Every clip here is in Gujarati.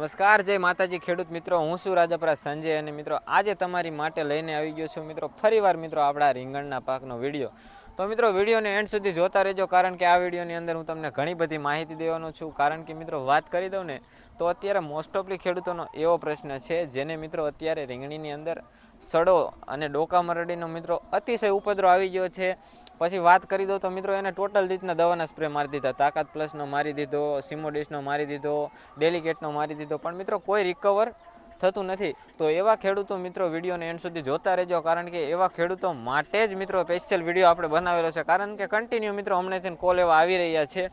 નમસ્કાર, જય માતાજી ખેડૂત મિત્રો. હું છું રાજપરા સંજય અને મિત્રો, આજે તમારી માટે લઈને આવી ગયો છું મિત્રો, ફરીવાર મિત્રો આપણા રીંગણના પાકનો વીડિયો. તો મિત્રો, વિડીયોને એન્ડ સુધી જોતા રહેજો, કારણ કે આ વિડીયોની અંદર હું તમને ઘણી બધી માહિતી દેવાનો છું. કારણ કે મિત્રો, વાત કરી દઉં ને, તો અત્યારે મોસ્ટ ઓફલી ખેડૂતોનો એવો પ્રશ્ન છે, જેને મિત્રો અત્યારે રીંગણીની અંદર સડો અને ડોકા મરડીનો મિત્રો અતિશય ઉપદ્રવ આવી ગયો છે. પછી વાત કરી દો તો મિત્રો એને ટોટલ રીતના દવાના સ્પ્રે મારી દીધા. તાકાત પ્લસનો મારી દીધો, સિમોડિસનો મારી દીધો, ડેલિકેટનો મારી દીધો. પણ મિત્રો કોઈ રિકવર થતું નથી. તો એવા ખેડૂતો મિત્રો વિડીયોને એન્ડ સુધી જોતા રહેજો, કારણ કે એવા ખેડૂતો માટે જ મિત્રો સ્પેશિયલ વીડિયો આપણે બનાવેલો છે. કારણ કે કન્ટિન્યુ મિત્રો હમણાંથી કોલ એવા આવી રહ્યા છે.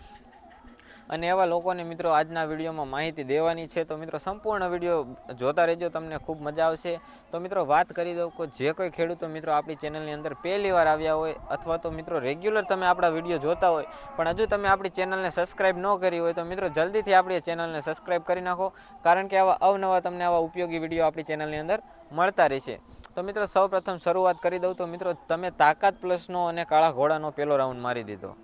અને એવા લોકોને મિત્રો આજના વિડીયોમાં માહિતી દેવાની છે. તો મિત્રો સંપૂર્ણ વીડિયો જોતા રહેજો, તમને ખૂબ મજા આવશે. તો મિત્રો વાત કરી દઉં કે જે કોઈ ખેડૂતો મિત્રો આપણી ચેનલની અંદર પહેલી વાર આવ્યા હોય અથવા તો મિત્રો રેગ્યુલર તમે આપણા વીડિયો જોતા હોય, પણ હજુ તમે આપણી ચેનલને સબસ્ક્રાઇબ ન કરી હોય તો મિત્રો જલ્દીથી આપણી ચેનલને સબસ્ક્રાઇબ કરી નાખો, કારણ કે આવા અવનવા તમને આવા ઉપયોગી વીડિયો આપણી ચેનલની અંદર મળતા રહેશે. તો મિત્રો સૌપ્રથમ શરૂઆત કરી દઉં તો મિત્રો તમે તાકાત પ્લસનો અને કાળા ઘોડાનો પહેલો રાઉન્ડ મારી દીધો.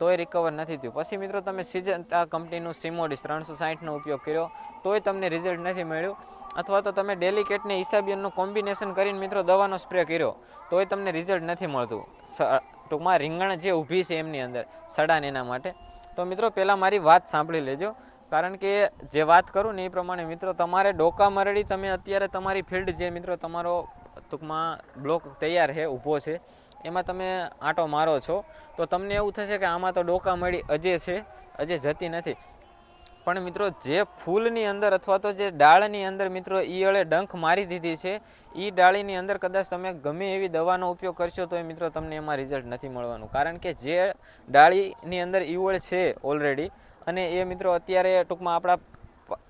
તોય રિકવર નથી થયું. પછી મિત્રો તમે સિઝન આ કંપનીનું સિમોડિસ ત્રણસો સાહીઠનો ઉપયોગ કર્યો, તોય તમને રિઝલ્ટ નથી મળ્યું. અથવા તો તમે ડેલિકેટને ઇસાબિયનનું કોમ્બિનેશન કરીને મિત્રો દવાનો સ્પ્રે કર્યો, તોય તમને રિઝલ્ટ નથી મળતું. ટૂંકમાં રીંગણ જે ઊભી છે એમની અંદર, સડાન એના માટે. તો મિત્રો પહેલાં મારી વાત સાંભળી લેજો. કારણ કે જે વાત કરું ને એ પ્રમાણે મિત્રો તમારે ડોકા મરડી તમે અત્યારે તમારી ફિલ્ડ જે મિત્રો તમારો ટૂંકમાં બ્લોક તૈયાર છે, ઊભો છે એમાં તમે આંટો મારો છો, તો તમને એવું થશે કે આમાં તો ડોકા મળી અજે છે, અજે જતી નથી. પણ મિત્રો, જે ફૂલની અંદર અથવા તો જે ડાળની અંદર મિત્રો ઈયળે ડંખ મારી દીધી છે એ ડાળીની અંદર કદાચ તમે ગમે એવી દવાનો ઉપયોગ કરશો તો એ મિત્રો તમને એમાં રિઝલ્ટ નથી મળવાનું. કારણ કે જે ડાળીની અંદર ઈયળ છે ઓલરેડી અને એ મિત્રો અત્યારે ટૂંકમાં આપણા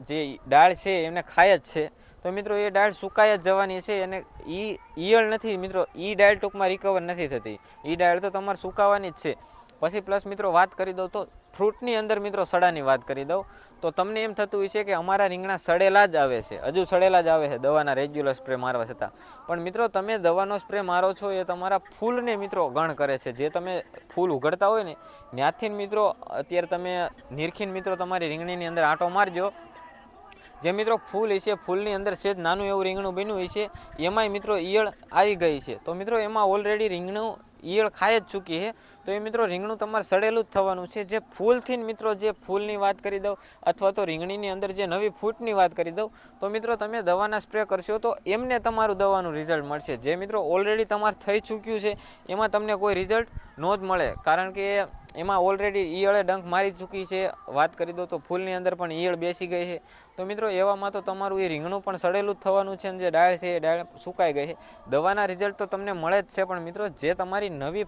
જે ડાળ છે એમને ખાય જ છે. તો મિત્રો, એ ડાળ સુકાઈ જ જવાની છે અને એ ઈયળ નથી મિત્રો એ ડાળ ટૂંકમાં રિકવર નથી થતી. એ ડાળ તો તમારે સુકાવાની જ છે. પછી પ્લસ મિત્રો, વાત કરી દઉં તો ફ્રૂટની અંદર મિત્રો સડાની વાત કરી દઉં. તો તમને એમ થતું હોય છે કે અમારા રીંગણા સડેલા જ આવે છે. હજુ સડેલા જ આવે છે. દવાના રેગ્યુલર સ્પ્રે મારવા છતાં. પણ મિત્રો, તમે દવાનો સ્પ્રે મારો છો એ તમારા ફૂલને મિત્રો ગણ કરે છે. જે તમે ફૂલ ઉઘડતા હોય ને ત્યાંથી મિત્રો, અત્યારે તમે નિરખીન મિત્રો તમારી રીંગણીની અંદર આંટો મારજો. જે મિત્રો ફૂલ હશે, ફૂલની અંદર સેજ નાનું એવું રીંગણું બન્યું હશે, એમાંય મિત્રો ઈયળ આવી ગઈ છે. તો મિત્રો એમાં ઓલરેડી રીંગણું ઈયળ ખાઈ જ ચૂકી છે. તો એ મિત્રો રીંગણું તમારે સડેલું જ થવાનું છે. જે ફૂલથી મિત્રો જે ફૂલની વાત કરી દઉં, અથવા તો રીંગણીની અંદર જે નવી ફૂટની વાત કરી દઉં, તો મિત્રો તમે દવાના સ્પ્રે કરશો તો એમને તમારું દવાનું રિઝલ્ટ મળશે. જે મિત્રો ઓલરેડી તમારે થઈ ચૂક્યું છે, એમાં તમને કોઈ રિઝલ્ટ ન જ મળે. કારણ કે એમાં ઓલરેડી ઈયળે ડંખ મારી ચૂકી છે. વાત કરી દો તો ફૂલની અંદર પણ ઈયળ બેસી ગઈ છે. તો મિત્રો, એવામાં તો તમારું એ રીંગણું પણ સડેલું જ થવાનું છે અને જે ડાળ છે એ ડાળ સુકાઈ ગઈ છે. દવાના રિઝલ્ટ તો તમને મળે જ છે, પણ મિત્રો, જે તમારી નવી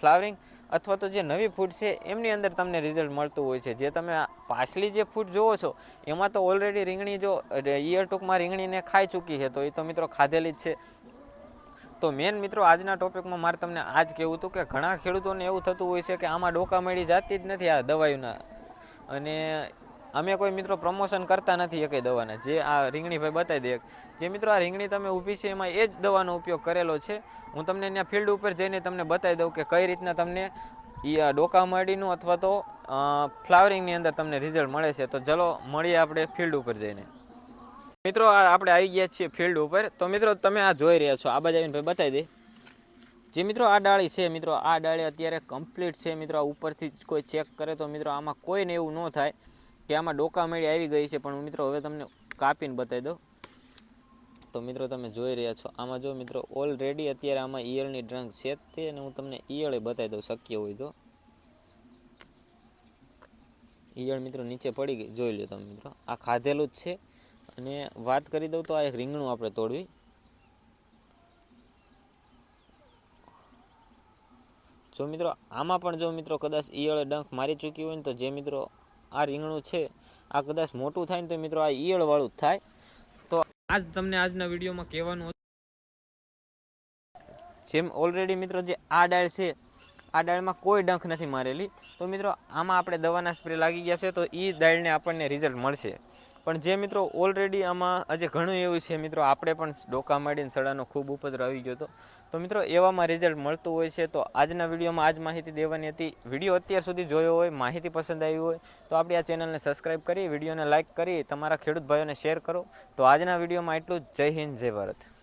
ફ્લાવરિંગ અથવા તો જે નવી ફૂડ છે, એમની અંદર તમને રિઝલ્ટ મળતું હોય છે. જે તમે પાછલી જે ફૂડ જોવો છો, એમાં તો ઓલરેડી રીંગણી જો ઈયળ ટૂંકમાં રીંગણીને ખાઈ ચૂકી છે. તો એ તો મિત્રો ખાધેલી જ છે. તો મેન મિત્રો આજના ટોપિકમાં મારે તમને આ જ કહેવું હતું કે ઘણા ખેડૂતોને એવું થતું હોય છે કે આમાં ડોકા મળી જાતી જ નથી આ દવાઈના. અને અમે કોઈ મિત્રો પ્રમોશન કરતા નથી એકેય દવાના. જે આ રીંગણીભાઈ બતાવી દે જે મિત્રો આ રીંગણી તમે ઊભી છે એમાં એ જ દવાનો ઉપયોગ કરેલો છે. હું તમને ત્યાં ફિલ્ડ ઉપર જઈને તમને બતાવી દઉં કે કઈ રીતના તમને એ આ ડોકા મડીનું અથવા તો ફ્લાવરિંગની અંદર તમને રિઝલ્ટ મળે છે. તો ચલો મળીએ આપણે ફિલ્ડ ઉપર જઈને. મિત્રો આપણે આવી ગયા છીએ ફિલ્ડ ઉપર. તો મિત્રો, તમે આ જોઈ રહ્યા છો. આ બાજુ આવીને ભાઈ બતાવી દે. જે મિત્રો આ ડાળી છે, મિત્રો, આ ડાળી અત્યારે કમ્પ્લીટ છે. મિત્રો, આ ઉપરથી કોઈ ચેક કરે તો મિત્રો આમાં કોઈને એવું ન થાય કે આમાં ડોકા મેળી આવી ગઈ છે. પણ હું મિત્રો, હવે તમને કાપીને બતાવી દઉં. તો મિત્રો, તમે જોઈ રહ્યા છો. આમાં જો મિત્રો ઓલરેડી અત્યારે આમાં ઈયળની ડ્રંક છે તે અને હું તમને ઈયળે બતાવી દઉં, શક્ય હોય તો. ઈયળ મિત્રો નીચે પડી ગઈ. જોઈ લો તમે મિત્રો, આ ખાધેલું જ છે. અને વાત કરી દઉં તો આ એક રીંગણું આપણે તોડવી. જો મિત્રો, આમાં પણ જો મિત્રો કદાચ ઈયળે ડંખ મારી ચૂકી હોય ને તો જે મિત્રો આ રીંગણું છે, આ કદાચ મોટું થાય ને તો મિત્રો આ ઈયળવાળું જ થાય. તો આજ તમને આજના વિડીયોમાં કહેવાનું જેમ ઓલરેડી મિત્રો જે આ ડાળ છે, આ ડાળમાં કોઈ ડંખ નથી મારેલી. તો મિત્રો, આમાં આપણે દવાના સ્પ્રે લાગી ગયા છે તો એ ડાળને આપણને રિઝલ્ટ મળશે. પણ જે મિત્રો ઓલરેડી આમાં આજે ઘણું એવું છે મિત્રો, આપણે પણ ડોકા માંડીને સડાનો ખૂબ ઉપદ્રવ આવી ગયો હતો. તો મિત્રો, એવામાં રિઝલ્ટ મળતું હોય છે, તો આજના વિડીયોમાં આજ માહિતી દેવાની હતી. વીડિયો અત્યાર સુધી જોયો હોય, માહિતી પસંદ આવી હોય, તો આપણી આ ચેનલને સબસ્ક્રાઈબ કરી, વિડીયોને લાઇક કરી, તમારા ખેડૂત ભાઈઓને શેર કરો. તો આજના વિડીયોમાં એટલું જય હિન્દ, જય ભારત.